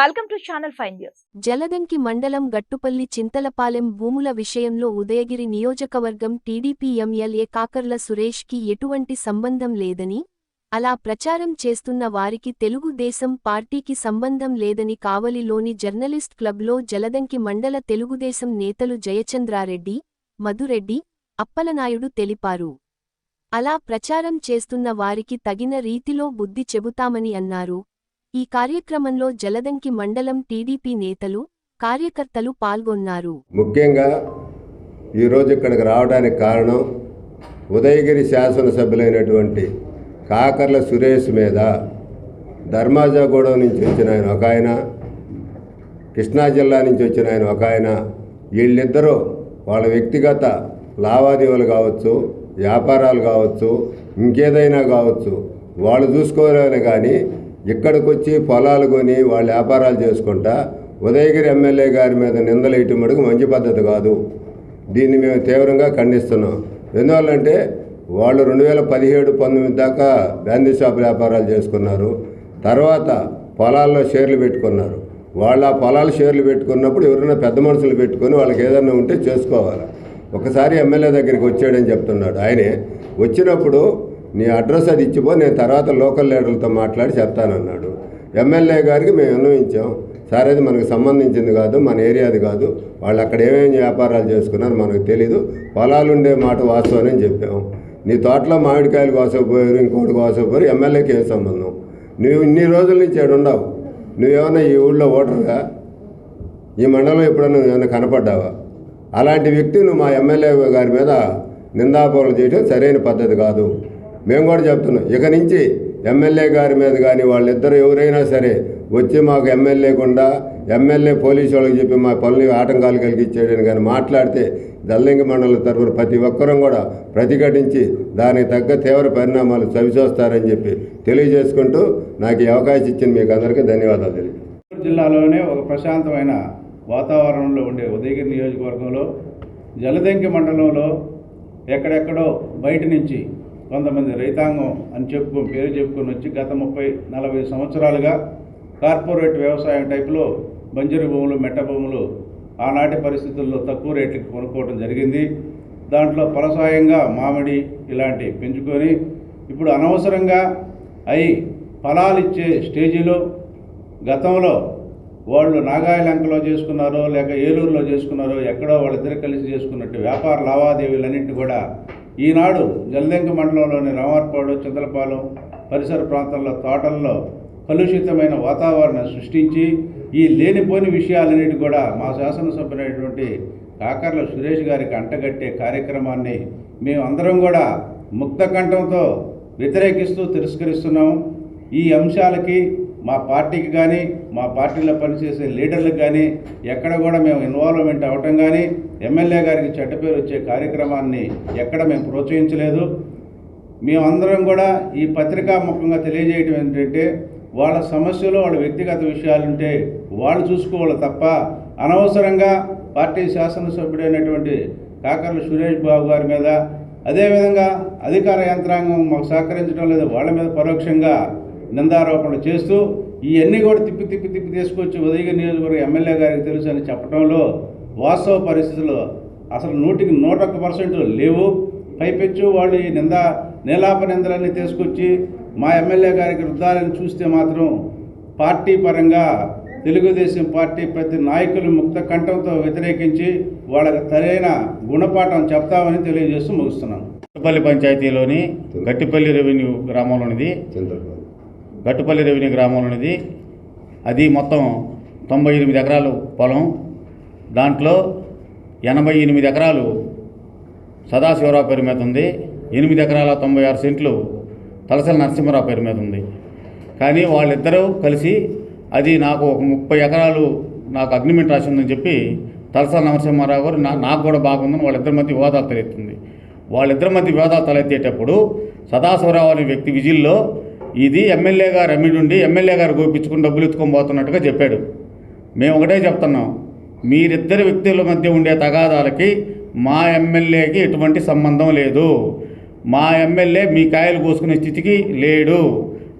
Welcome to channel five news Jaladanki మండలం గట్టుపల్లి చింతలపాలెం భూముల విషయంలో ఉదయగిరి నియోజకవర్గం టీడీపీ ఎమ్మెల్యే కాకర్ల సురేష్కి ఎటువంటి సంబంధం లేదని అలా ప్రచారం చేస్తున్న వారికి తెలుగుదేశం పార్టీకి సంబంధం లేదని కావలిలోని జర్నలిస్ట్ క్లబ్లో జలదంకి మండల తెలుగుదేశం నేతలు జయచంద్రారెడ్డి మధురెడ్డి అప్పలనాయుడు తెలిపారు. అలా ప్రచారం చేస్తున్న వారికి తగిన రీతిలో బుద్ధి చెబుతామని అన్నారు. ఈ కార్యక్రమంలో జలదంకి మండలం టీడీపీ నేతలు కార్యకర్తలు పాల్గొన్నారు. ముఖ్యంగా ఈరోజు ఇక్కడికి రావడానికి కారణం ఉదయగిరి శాసనసభ్యులైనటువంటి కాకర్ల సురేష్ మీద ధర్మాజాగూడెం నుంచి వచ్చిన ఆయన ఒక ఆయన కృష్ణా జిల్లా నుంచి వచ్చిన ఆయన ఒక ఆయన. వీళ్ళిద్దరూ వాళ్ళ వ్యక్తిగత లావాదేవీలు కావచ్చు వ్యాపారాలు కావచ్చు ఇంకేదైనా కావచ్చు వాళ్ళు చూసుకోవాలని కానీ ఇక్కడికి వచ్చి పొలాలు కొని వాళ్ళు వ్యాపారాలు చేసుకుంటా ఉదయగిరి ఎమ్మెల్యే గారి మీద నిందలేయటం మటుకు మంచి పద్ధతి కాదు. దీన్ని మేము తీవ్రంగా ఖండిస్తున్నాం. ఎందువల్లంటే వాళ్ళు రెండు వేల పదిహేడు పంతొమ్మిది దాకా బ్యాందీ షాప్ వ్యాపారాలు చేసుకున్నారు. తర్వాత పొలాల్లో షేర్లు పెట్టుకున్నారు. వాళ్ళు ఆ పొలాలు షేర్లు పెట్టుకున్నప్పుడు ఎవరైనా పెద్ద మనుషులు పెట్టుకొని వాళ్ళకి ఏదైనా ఉంటే చేసుకోవాలి. ఒకసారి ఎమ్మెల్యే దగ్గరికి వచ్చాడని చెప్తున్నాడు. ఆయనే వచ్చినప్పుడు నీ అడ్రస్ అది ఇచ్చిపో నేను తర్వాత లోకల్ లీడర్లతో మాట్లాడి చెప్తానన్నాడు. ఎమ్మెల్యే గారికి మేము అన్వయించాం సార్ అది మనకు సంబంధించింది కాదు మన ఏరియాది కాదు. వాళ్ళు అక్కడ ఏమేమి వ్యాపారాలు చేసుకున్నారు మనకు తెలీదు. పొలాలు ఉండే మాట వాస్తవం అని చెప్పాం. నీ తోటలో మామిడికాయలు కోసపోయారు ఇంకోటి కోసపోయారు ఎమ్మెల్యేకి ఏం సంబంధం? నువ్వు ఇన్ని రోజుల నుంచి ఏడు ఉండవు. నువ్వేమన్నా ఈ ఊళ్ళో ఓటరుగా ఈ మండలం ఎప్పుడన్నా ఏమైనా కనపడ్డావా? అలాంటి వ్యక్తి నువ్వు మా ఎమ్మెల్యే గారి మీద నిందాపూరలు చేయడం సరైన పద్ధతి కాదు. మేము కూడా చెప్తున్నాం. ఇక నుంచి ఎమ్మెల్యే గారి మీద కానీ వాళ్ళిద్దరు ఎవరైనా సరే వచ్చి మాకు ఎమ్మెల్యే గుండా ఎమ్మెల్యే పోలీసు వాళ్ళకి చెప్పి మా పనులు ఆటంకాలు కలిగించేయడం కానీ మాట్లాడితే దల్లింగ మండలం తరఫున ప్రతి ఒక్కరం కూడా ప్రతిఘటించి దానికి తగ్గ తీవ్ర పరిణామాలు చవిచూస్తారని చెప్పి తెలియజేసుకుంటూ నాకు ఈ అవకాశం ఇచ్చిన మీకు అందరికీ ధన్యవాదాలు తెలియదు జిల్లాలోనే ఒక ప్రశాంతమైన వాతావరణంలో ఉండే ఉదయగిరి నియోజకవర్గంలో జలదంకి మండలంలో ఎక్కడెక్కడో బయట నుంచి కొంతమంది రైతాంగం అని చెప్పుకొని పేరు చెప్పుకొని వచ్చి గత ముప్పై నలభై సంవత్సరాలుగా కార్పొరేట్ వ్యవసాయం టైపులో బంజరు భూములు మెట్ట భూములు ఆనాటి పరిస్థితుల్లో తక్కువ రేట్లకు కొనుక్కోవడం జరిగింది. దాంట్లో ఫలసాయంగా మామిడి ఇలాంటి పెంచుకొని ఇప్పుడు అనవసరంగా అయి ఫలాలు ఇచ్చే స్టేజీలో గతంలో వాళ్ళు నాగాయలంకలో చేసుకున్నారో లేక ఏలూరులో చేసుకున్నారో ఎక్కడో వాళ్ళిద్దరు కలిసి చేసుకున్నట్టు వ్యాపార లావాదేవీలన్నింటినీ కూడా ఈనాడు జల్దెంక మండలంలోని రామార్పాడు చింతలపాలెం పరిసర ప్రాంతాల్లో తోటల్లో కలుషితమైన వాతావరణం సృష్టించి ఈ లేనిపోని విషయాలన్నిటి కూడా మా శాసనసభ్యులైనటువంటి కాకర్ల సురేష్ గారికి అంటగట్టే కార్యక్రమాన్ని మేమందరం కూడా ముక్త కంఠంతో వ్యతిరేకిస్తూ తిరస్కరిస్తున్నాం. ఈ అంశాలకి మా పార్టీకి కానీ మా పార్టీలో పనిచేసే లీడర్లకు కానీ ఎక్కడ కూడా మేము ఇన్వాల్వ్మెంట్ అవ్వటం కానీ ఎమ్మెల్యే గారికి చెడ్డ పేరు వచ్చే కార్యక్రమాన్ని ఎక్కడ మేము ప్రోత్సహించలేదు. మేమందరం కూడా ఈ పత్రికా ముఖంగా తెలియజేయటం ఏంటంటే వాళ్ళ సమస్యలు వాళ్ళ వ్యక్తిగత విషయాలుంటే వాళ్ళు చూసుకోవాలి తప్ప అనవసరంగా పార్టీ శాసనసభ్యుడైనటువంటి కాకర్ల సురేష్ బాబు గారి మీద అదేవిధంగా అధికార యంత్రాంగం మాకు సహకరించడం లేదు వాళ్ళ మీద పరోక్షంగా నిందారోపణలు చేస్తూ ఇవన్నీ కూడా తిప్పి తిప్పి తిప్పి తీసుకొచ్చి ఉదయగిరి నియోజకవర్గ ఎమ్మెల్యే గారికి తెలుసు అని చెప్పడంలో వాస్తవ పరిస్థితులు అసలు నూటికి నూట ఒక్క పర్సెంట్ లేవు. పైపెచ్చు వాళ్ళు ఈ నింద నీలాప నిందలన్నీ తీసుకొచ్చి మా ఎమ్మెల్యే గారికి వృద్ధాలను చూస్తే మాత్రం పార్టీ పరంగా తెలుగుదేశం పార్టీ ప్రతి నాయకులు ముక్త కంఠంతో వ్యతిరేకించి వాళ్ళకి సరైన గుణపాఠం చెప్తామని తెలియజేస్తూ ముగిస్తున్నాను. గట్టుపల్లి పంచాయతీలోని గట్టిపల్లి రెవెన్యూ గ్రామంలోనిది. గట్టుపల్లి రెవెన్యూ గ్రామంలోనిది. అది మొత్తం తొంభై ఎనిమిది ఎకరాలు పొలం. దాంట్లో ఎనభై ఎనిమిది ఎకరాలు సదాశివరావు పేరు మీద ఉంది. ఎనిమిది ఎకరాల తొంభై ఆరు సెంట్లు తలసల నరసింహరావు పేరు మీద ఉంది. కానీ వాళ్ళిద్దరూ కలిసి అది నాకు ఒక ముప్పై ఎకరాలు నాకు అగ్రిమెంట్ రాసి ఉందని చెప్పి తలసల నరసింహారావు గారు నా నాకు కూడా బాగుందని వాళ్ళిద్దరి మధ్య వివాదాలు తలెత్తుంది. వాళ్ళిద్దరి మధ్య వివాదాలు తలెత్తేటప్పుడు సదాశివరావు అనే వ్యక్తి విజిల్లో ఇది ఎమ్మెల్యే గారు అమ్మిడుండి ఎమ్మెల్యే గారు గోపించుకుని డబ్బులు ఎత్తుకొని పోతున్నట్టుగా చెప్పాడు. మేము ఒకటే చెప్తున్నాం. మీరిద్దరు వ్యక్తుల మధ్య ఉండే తగాదాలకి మా ఎమ్మెల్యేకి ఎటువంటి సంబంధం లేదు. మా ఎమ్మెల్యే మీ కాయలు కోసుకునే స్థితికి లేడు.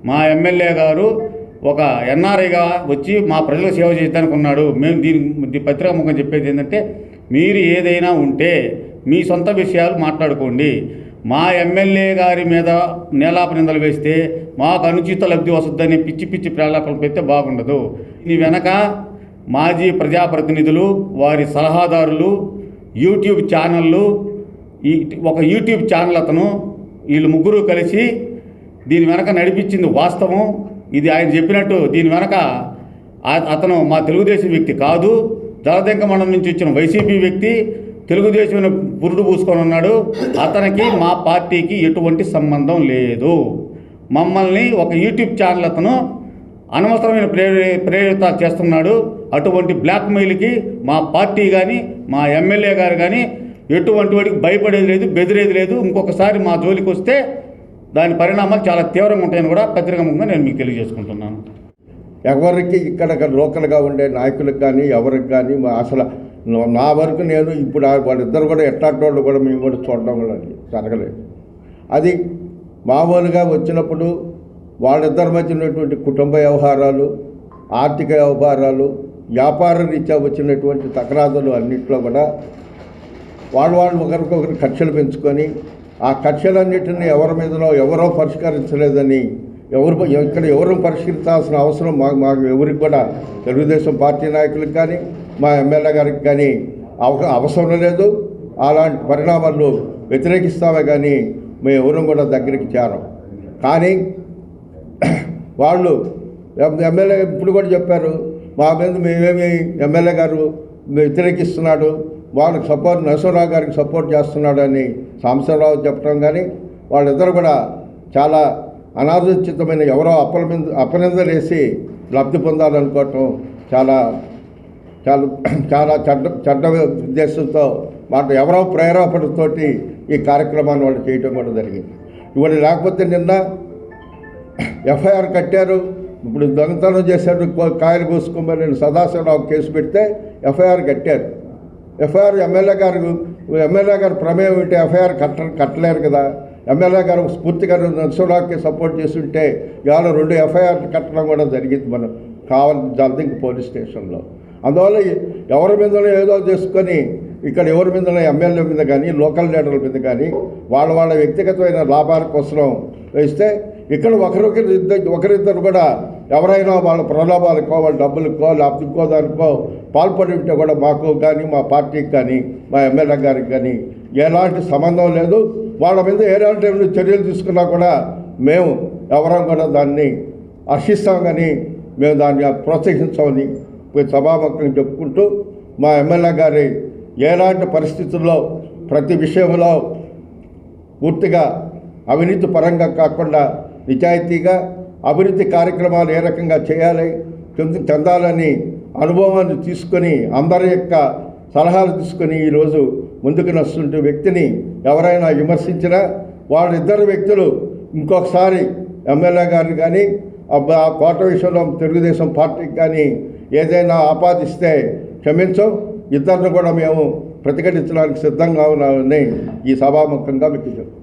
మా ఎమ్మెల్యే గారు ఒక ఎన్ఆర్ఐగా వచ్చి మా ప్రజలకు సేవ చేయడానికి ఉన్నాడు మేము దీని దీని పత్రికా ముఖం చెప్పేది ఏంటంటే మీరు ఏదైనా ఉంటే మీ సొంత విషయాలు మాట్లాడుకోండి. మా ఎమ్మెల్యే గారి మీద నేలాప నిందలు వేస్తే మాకు అనుచిత లబ్ధి వస్తుందని పిచ్చి పిచ్చి ప్రేలాపలు పెడితే బాగుండదు. ఈ వెనక మాజీ ప్రజాప్రతినిధులు వారి సలహాదారులు యూట్యూబ్ ఛానళ్ళు ఈ ఒక యూట్యూబ్ ఛానల్ అతను వీళ్ళు ముగ్గురు కలిసి దీని వెనక నడిపించింది వాస్తవం. ఇది ఆయన చెప్పినట్టు దీని వెనక అతను మా తెలుగుదేశం వ్యక్తి కాదు. జలదెంక మండలం నుంచి వచ్చిన వైసీపీ వ్యక్తి తెలుగుదేశం పురుడు పూసుకొని ఉన్నాడు. అతనికి మా పార్టీకి ఎటువంటి సంబంధం లేదు. మమ్మల్ని ఒక యూట్యూబ్ ఛానల్ అతను అనవసరమైన ప్రేరే ప్రేరిత చేస్తున్నాడు. అటువంటి బ్లాక్మెయిల్కి మా పార్టీ కానీ మా ఎమ్మెల్యే గారు కానీ ఎటువంటి వాడికి భయపడేది లేదు బెదిరేది లేదు. ఇంకొకసారి మా జోలికి వస్తే దాని పరిణామాలు చాలా తీవ్రంగా ఉంటాయని కూడా పత్రికాముఖంగా నేను మీకు తెలియజేసుకుంటున్నాను. ఎవరికి ఇక్కడ లోకల్గా ఉండే నాయకులకు కానీ ఎవరికి కానీ మా అసలు నా- వరకు నేను ఇప్పుడు వాళ్ళిద్దరు కూడా ఎట్లాంటి వాళ్ళు కూడా మేము కూడా చూడడం కూడా జరగలేదు. అది మామూలుగా వచ్చినప్పుడు వాళ్ళిద్దరి మధ్య ఉన్నటువంటి కుటుంబ వ్యవహారాలు ఆర్థిక వ్యవహారాలు వ్యాపార రీత్యా వచ్చినటువంటి తకరాదులు అన్నింటిలో కూడా వాళ్ళు వాళ్ళు ఒకరికొకరు ఖర్చులు పెంచుకొని ఆ కక్షలన్నిటిని ఎవరి మీదనో ఎవరో పరిష్కరించలేదని ఎవరు ఇక్కడ ఎవరు పరిష్కరించాల్సిన అవసరం మాకు మాకు ఎవరికి కూడా తెలుగుదేశం పార్టీ నాయకులకు కానీ మా ఎమ్మెల్యే గారికి కానీ అవసరం లేదు. అలాంటి పరిణామాలు వ్యతిరేకిస్తామే కానీ మేము ఎవరు కూడా దగ్గరికి చేరం. కానీ వాళ్ళు ఎం- ఎమ్మెల్యే ఇప్పుడు కూడా చెప్పారు మా మీద మేమేమి ఎమ్మెల్యే గారు వ్యతిరేకిస్తున్నాడు వాళ్ళకి సపోర్ట్ నరసింహరావు గారికి సపోర్ట్ చేస్తున్నాడని సాంబశివరావు చెప్పడం కానీ వాళ్ళిద్దరు కూడా చాలా అనాలోచితమైన ఎవరో అపనింద అపనిందలేసి లబ్ధి పొందాలనుకోవటం చాలా చాలా చాలా చెడ్డ చెడ్డ ఉద్దేశంతో వాళ్ళు ఎవరో ప్రేరేపణతోటి ఈ కార్యక్రమాన్ని వాళ్ళు చేయటం కూడా జరిగింది. ఇవాళ లేకపోతే నిన్న ఎఫ్ఐఆర్ కట్టారు ఇప్పుడు దొంగతనం చేశాడు కాయలు కోసుకోమని నేను సదాశివరావు కేసు పెడితే ఎఫ్ఐఆర్ కట్టారు. FIR MLA garu MLA garu ప్రమేయం ఉంటే ఎఫ్ఐఆర్ కట్ట కట్టలేరు కదా. ఎమ్మెల్యే గారు స్ఫూర్తిగా నరసింహరావుకి సపోర్ట్ చేస్తుంటే ఇవాళ రెండు ఎఫ్ఐఆర్ కట్టడం కూడా జరిగింది మనం కావాలి జల్దింగ్ పోలీస్ స్టేషన్లో. అందువల్ల ఎవరి మీదనో ఏదో చేసుకొని ఇక్కడ ఎవరి మీదనో ఎమ్మెల్యే మీద కానీ లోకల్ లీడర్ల మీద కానీ వాళ్ళ వాళ్ళ వ్యక్తిగతమైన లాభాల కోసం వేస్తే ఇక్కడ ఒకరొకరు ఒకరిద్దరు కూడా ఎవరైనా వాళ్ళ ప్రలోభాలకో వాళ్ళ డబ్బులకో లేకపోతే ఇంకో దానికో పాల్పడి ఉంటే కూడా మాకు కానీ మా పార్టీకి కానీ మా ఎమ్మెల్యే గారికి కానీ ఎలాంటి సంబంధం లేదు. వాళ్ళ మీద ఎలాంటి చర్యలు తీసుకున్నా కూడా మేము ఎవరం కూడా దాన్ని హర్షిస్తాం కానీ మేము దాన్ని ప్రోత్సహించామని సభాముఖంగా చెప్పుకుంటూ మా ఎమ్మెల్యే గారి ఎలాంటి పరిస్థితుల్లో ప్రతి విషయంలో పూర్తిగా అవినీతి పరంగా కాకుండా నిజాయితీగా అభివృద్ధి కార్యక్రమాలు ఏ రకంగా చేయాలి చెంది- చెందాలని అనుభవాన్ని తీసుకొని అందరి యొక్క సలహాలు తీసుకొని ఈరోజు ముందుకు నస్తుంటే వ్యక్తిని ఎవరైనా విమర్శించినా వాళ్ళిద్దరు వ్యక్తులు ఇంకొకసారి ఎమ్మెల్యే గారిని కానీ ఆ కోట విషయంలో తెలుగుదేశం పార్టీకి కానీ ఏదైనా ఆపాదిస్తే క్షమించం. ఇద్దరిని కూడా మేము ప్రతిఘటించడానికి సిద్ధంగా ఉన్నామని ఈ సభాముఖంగా మీకు చెప్తాం